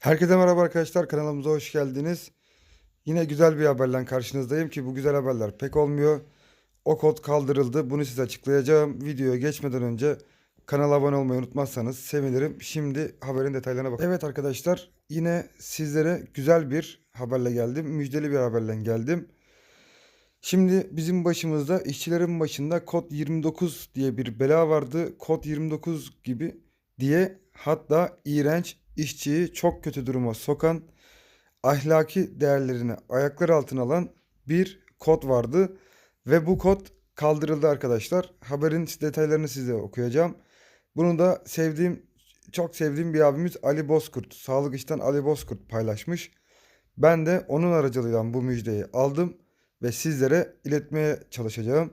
Herkese merhaba arkadaşlar kanalımıza hoş geldiniz. Yine güzel bir haberle karşınızdayım ki bu güzel haberler pek olmuyor. O kod kaldırıldı. Bunu size açıklayacağım. Videoya geçmeden önce kanala abone olmayı unutmazsanız sevinirim. Şimdi haberin detaylarına bakalım. Evet arkadaşlar yine sizlere güzel bir haberle geldim. Müjdeli bir haberle geldim. Şimdi bizim başımızda işçilerin başında kod 29 diye bir bela vardı. Kod 29 gibi diye hatta iğrenç işçiyi çok kötü duruma sokan ahlaki değerlerini ayaklar altına alan bir kod vardı. Ve bu kod kaldırıldı arkadaşlar. Haberin detaylarını size okuyacağım. Bunu da sevdiğim, çok sevdiğim bir abimiz Ali Bozkurt, Sağlık İş'ten Ali Bozkurt paylaşmış. Ben de onun aracılığıyla bu müjdeyi aldım ve sizlere iletmeye çalışacağım.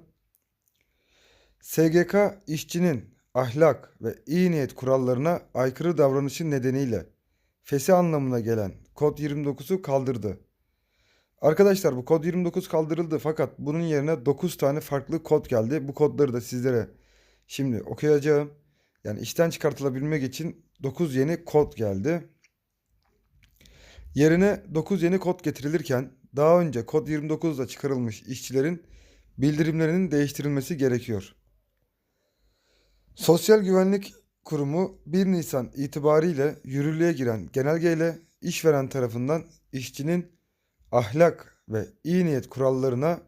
SGK işçinin ahlak ve iyi niyet kurallarına aykırı davranışı nedeniyle fesi anlamına gelen kod 29'u kaldırdı. Arkadaşlar bu kod 29 kaldırıldı fakat bunun yerine 9 tane farklı kod geldi. Bu kodları da sizlere şimdi okuyacağım. Yani işten çıkartılabilmek için 9 yeni kod geldi. Yerine 9 yeni kod getirilirken daha önce kod 29'da çıkarılmış işçilerin bildirimlerinin değiştirilmesi gerekiyor. Sosyal Güvenlik Kurumu 1 Nisan itibariyle yürürlüğe giren genelgeyle işveren tarafından işçinin ahlak ve iyi niyet kurallarına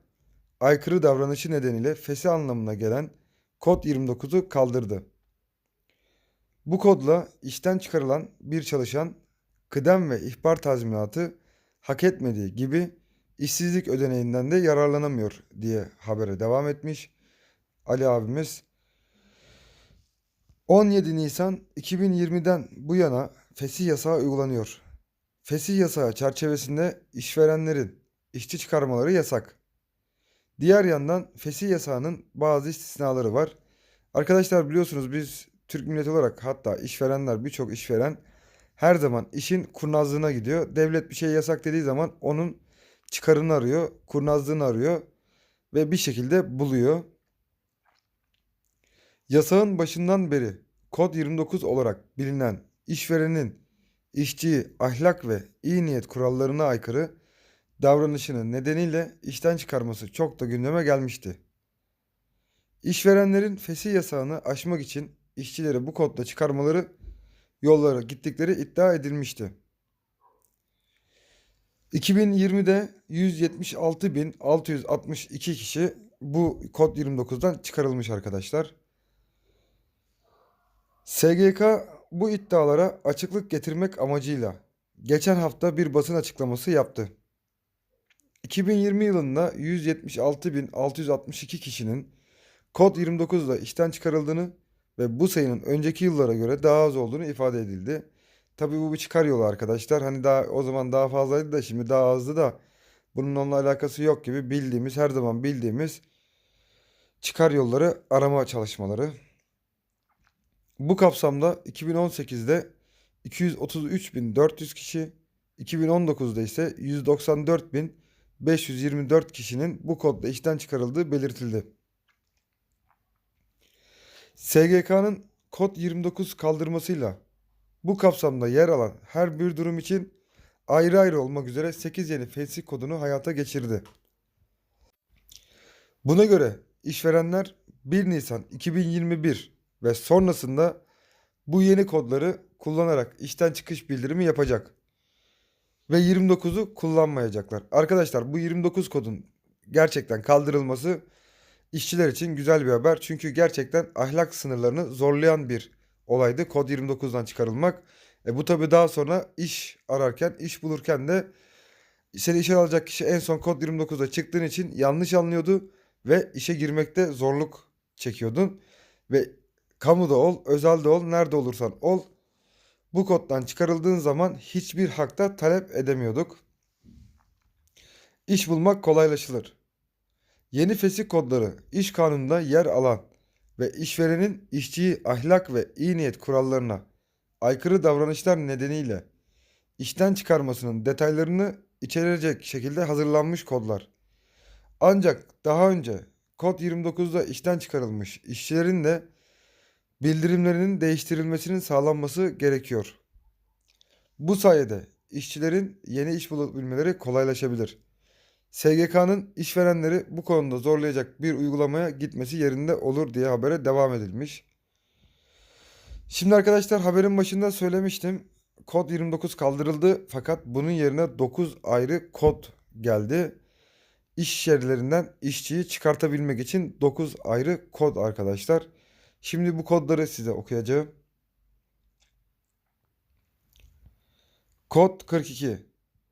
aykırı davranışı nedeniyle fesi anlamına gelen kod 29'u kaldırdı. Bu kodla işten çıkarılan bir çalışan kıdem ve ihbar tazminatı hak etmediği gibi işsizlik ödeneğinden de yararlanamıyor diye habere devam etmiş Ali abimiz. 17 Nisan 2020'den bu yana fesih yasağı uygulanıyor. Fesih yasağı çerçevesinde işverenlerin işçi çıkarmaları yasak. Diğer yandan fesih yasağının bazı istisnaları var. Arkadaşlar biliyorsunuz biz Türk milleti olarak hatta işverenler birçok işveren her zaman işin kurnazlığına gidiyor. Devlet bir şey yasak dediği zaman onun çıkarını arıyor, kurnazlığını arıyor ve bir şekilde buluyor. Yasağın başından beri kod 29 olarak bilinen işverenin işçiyi ahlak ve iyi niyet kurallarına aykırı davranışının nedeniyle işten çıkarması çok da gündeme gelmişti. İşverenlerin fesih yasağını aşmak için işçileri bu kodla çıkarmaları yollara gittikleri iddia edilmişti. 2020'de 176.662 kişi bu kod 29'dan çıkarılmış arkadaşlar. SGK bu iddialara açıklık getirmek amacıyla geçen hafta bir basın açıklaması yaptı. 2020 yılında 176.662 kişinin kod 29'da işten çıkarıldığını ve bu sayının önceki yıllara göre daha az olduğunu ifade edildi. Tabii bu bir çıkar yolu arkadaşlar. Hani daha o zaman daha fazlaydı da şimdi daha azdı da bunun onunla alakası yok gibi bildiğimiz her zaman bildiğimiz çıkar yolları arama çalışmaları. Bu kapsamda 2018'de 233.400 kişi, 2019'da ise 194.524 kişinin bu kodla işten çıkarıldığı belirtildi. SGK'nın kod 29 kaldırmasıyla bu kapsamda yer alan her bir durum için ayrı ayrı olmak üzere 8 yeni fesih kodunu hayata geçirdi. Buna göre işverenler 1 Nisan 2021 ve sonrasında bu yeni kodları kullanarak işten çıkış bildirimi yapacak. Ve 29'u kullanmayacaklar. Arkadaşlar bu 29 kodun gerçekten kaldırılması işçiler için güzel bir haber. Çünkü gerçekten ahlak sınırlarını zorlayan bir olaydı kod 29'dan çıkarılmak. E bu tabi daha sonra iş ararken, iş bulurken de seni işe alacak kişi en son kod 29'da çıktığın için yanlış anlıyordu ve işe girmekte zorluk çekiyordun. Ve kamuda ol, özelde ol, nerede olursan ol bu koddan çıkarıldığın zaman hiçbir hakta talep edemiyorduk. İş bulmak kolaylaşılır. Yeni fesih kodları iş kanununda yer alan ve işverenin işçiyi ahlak ve iyi niyet kurallarına aykırı davranışlar nedeniyle işten çıkarmasının detaylarını içerecek şekilde hazırlanmış kodlar. Ancak daha önce kod 29'da işten çıkarılmış işçilerin de bildirimlerinin değiştirilmesinin sağlanması gerekiyor. Bu sayede işçilerin yeni iş bulabilmeleri kolaylaşabilir. SGK'nın işverenleri bu konuda zorlayacak bir uygulamaya gitmesi yerinde olur diye habere devam edilmiş. Şimdi arkadaşlar haberin başında söylemiştim. Kod 29 kaldırıldı fakat bunun yerine 9 ayrı kod geldi. İş yerlerinden işçiyi çıkartabilmek için 9 ayrı kod arkadaşlar. Şimdi bu kodları size okuyacağım. Kod 42.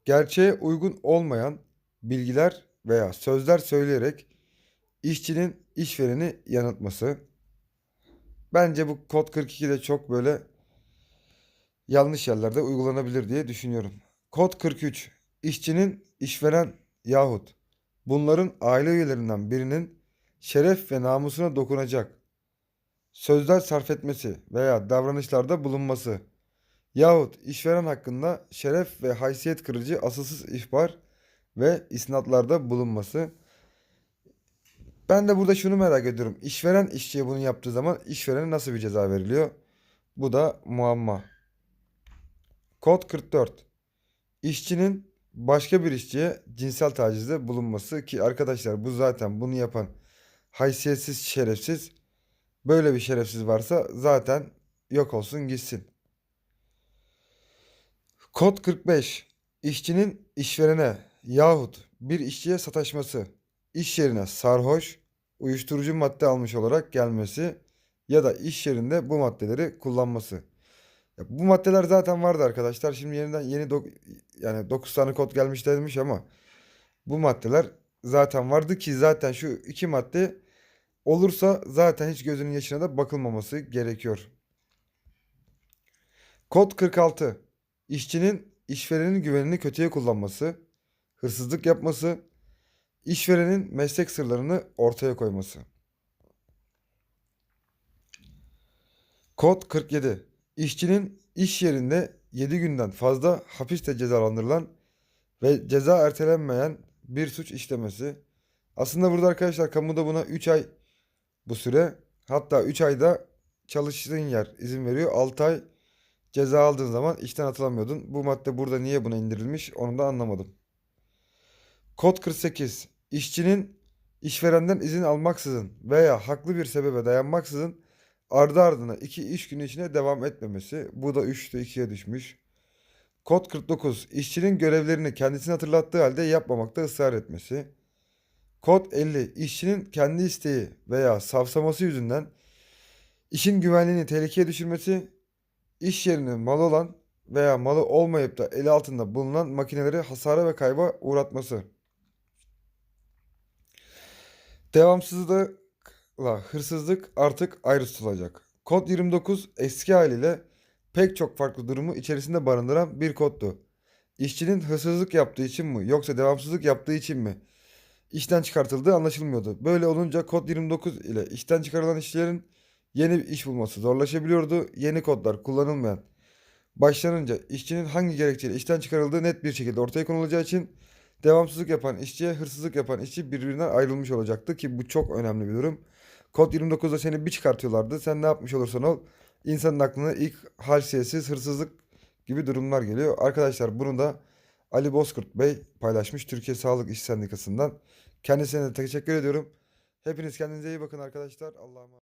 Gerçeğe uygun olmayan bilgiler veya sözler söyleyerek işçinin işvereni yanıltması. Bence bu kod 42 de çok böyle yanlış yerlerde uygulanabilir diye düşünüyorum. Kod 43. İşçinin işveren yahut bunların aile üyelerinden birinin şeref ve namusuna dokunacak sözler sarf etmesi veya davranışlarda bulunması yahut işveren hakkında şeref ve haysiyet kırıcı asılsız ihbar ve isnatlarda bulunması. Ben de burada şunu merak ediyorum. İşveren işçiye bunu yaptığı zaman işverene nasıl bir ceza veriliyor? Bu da muamma. Kod 44. İşçinin başka bir işçiye cinsel tacizde bulunması ki arkadaşlar bu zaten bunu yapan haysiyetsiz şerefsiz böyle bir şerefsiz varsa zaten yok olsun gitsin. Kod 45. İşçinin işverene yahut bir işçiye sataşması, iş yerine sarhoş, uyuşturucu madde almış olarak gelmesi ya da iş yerinde bu maddeleri kullanması. Ya bu maddeler zaten vardı arkadaşlar. Şimdi yeniden yeni dok- yani 9 tane kod gelmiş denilmiş ama bu maddeler zaten vardı ki zaten şu iki madde olursa zaten hiç gözünün yaşına da bakılmaması gerekiyor. Kod 46. İşçinin işverenin güvenini kötüye kullanması, hırsızlık yapması, işverenin meslek sırlarını ortaya koyması. Kod 47. İşçinin iş yerinde 7 günden fazla hapiste cezalandırılan ve ceza ertelenmeyen bir suç işlemesi. Aslında burada arkadaşlar kamuda buna 3 ay bu süre. Hatta 3 ayda çalıştığın yer izin veriyor. 6 ay ceza aldığın zaman işten atılamıyordun. Bu madde burada niye buna indirilmiş onu da anlamadım. Kod 48. İşçinin işverenden izin almaksızın veya haklı bir sebebe dayanmaksızın ardı ardına 2 iş günü içinde devam etmemesi. Bu da 3'te 2'ye düşmüş. Kod 49. İşçinin görevlerini kendisine hatırlattığı halde yapmamakta ısrar etmesi. Kod 50. İşçinin kendi isteği veya savsaması yüzünden işin güvenliğini tehlikeye düşürmesi, iş yerinin malı olan veya malı olmayıp da eli altında bulunan makineleri hasara ve kayba uğratması. Devamsızlıkla hırsızlık artık ayrı tutulacak. Kod 29 eski haliyle pek çok farklı durumu içerisinde barındıran bir koddu. İşçinin hırsızlık yaptığı için mi yoksa devamsızlık yaptığı için mi işten çıkartıldığı anlaşılmıyordu. Böyle olunca kod 29 ile işten çıkarılan işçilerin yeni iş bulması zorlaşabiliyordu. Yeni kodlar kullanılmayan başlanınca işçinin hangi gerekçeyle işten çıkarıldığı net bir şekilde ortaya konulacağı için devamsızlık yapan işçiye hırsızlık yapan işçi birbirinden ayrılmış olacaktı ki bu çok önemli bir durum. Kod 29'da seni bir çıkartıyorlardı. Sen ne yapmış olursan ol insanın aklına ilk halsiyetsiz hırsızlık gibi durumlar geliyor. Arkadaşlar bunu da Ali Bozkurt Bey paylaşmış Türkiye Sağlık İş Sendikası'ndan. Kendisine de teşekkür ediyorum. Hepiniz kendinize iyi bakın arkadaşlar. Allah'a.